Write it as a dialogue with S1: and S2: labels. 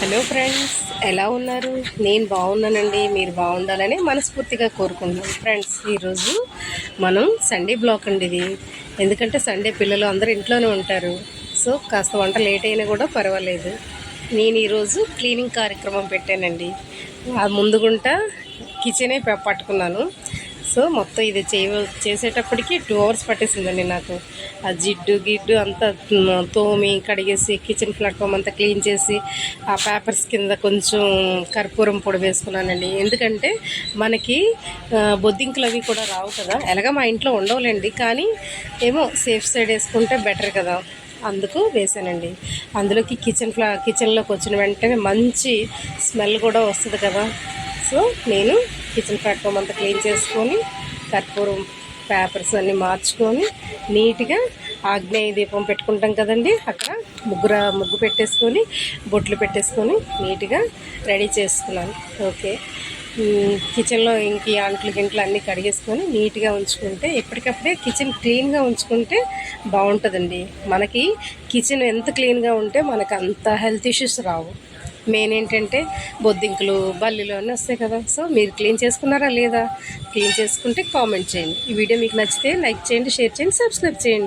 S1: Hello friends ఎలా ఉన్నారు? నేను బాగున్నానండి మీరు బాగుండాలని మనస్ఫూర్తిగా కోరుకుంటున్నాను ఫ్రెండ్స్ ఈరోజు మనం సండే బ్లాక్ అండి ఇది. ఎందుకంటే సండే పిల్లలు అందరూ ఇంట్లోనే ఉంటారు. సో కాస్త వంట లేట్ అయినా కూడా పర్వాలేదు. నేను ఈరోజు క్లీనింగ్ కార్యక్రమం పెట్టానండి. ముందుగుంట కిచెనే పట్టుకున్నాను. సో మొత్తం ఇది చేయ చేసేటప్పటికి టూ అవర్స్ పట్టేసిందండి నాకు. ఆ జిడ్డు గిడ్డు అంతా తోమి కడిగేసి కిచెన్ ప్లాట్ఫామ్ అంతా క్లీన్ చేసి ఆ పేపర్స్ కింద కొంచెం కర్పూరం పొడి వేసుకున్నానండి. ఎందుకంటే మనకి బొద్దింకులు బొద్దింకలు అవి కూడా రావు కదా. ఎలాగ మా ఇంట్లో ఉండవులేండి. కానీ ఏమో సేఫ్ సైడ్ వేసుకుంటే బెటర్ కదా. అందుకు వేసానండి. అందులోకి కిచెన్ ఫ్లా కిచెన్లోకి వచ్చిన వెంటనే మంచి స్మెల్ కూడా వస్తుంది కదా. సో నేను కిచెన్ ప్లాట్ఫామ్ అంతా క్లీన్ చేసుకొని కర్పూరం పేపర్స్ అన్నీ మార్చుకొని నీట్గా ఆగ్నేయ దీపం పెట్టుకుంటాం కదండి. అక్కడ ముగ్గుర ముగ్గు పెట్టేసుకొని బొట్లు పెట్టేసుకొని నీట్గా రెడీ చేసుకున్నాను. ఓకే కిచెన్లో ఇంక ఆంట్లు అంట్లు గింట్లు అన్నీ కడిగేసుకొని నీట్గా ఉంచుకుంటే ఎప్పటికప్పుడే కిచెన్ క్లీన్గా ఉంచుకుంటే బాగుంటుందండి. మనకి కిచెన్ ఎంత క్లీన్గా ఉంటే మనకు అంత హెల్త్ ఇష్యూస్ రావు. మెయిన్ ఏంటంటే బొద్దింకలు బల్లిలు అన్నీ వస్తాయి కదా. సో మీరు క్లీన్ చేసుకున్నారా లేదా? క్లీన్ చేసుకుంటే కామెంట్ చేయండి. ఈ వీడియో మీకు నచ్చితే లైక్ చేయండి షేర్ చేయండి సబ్స్క్రైబ్ చేయండి.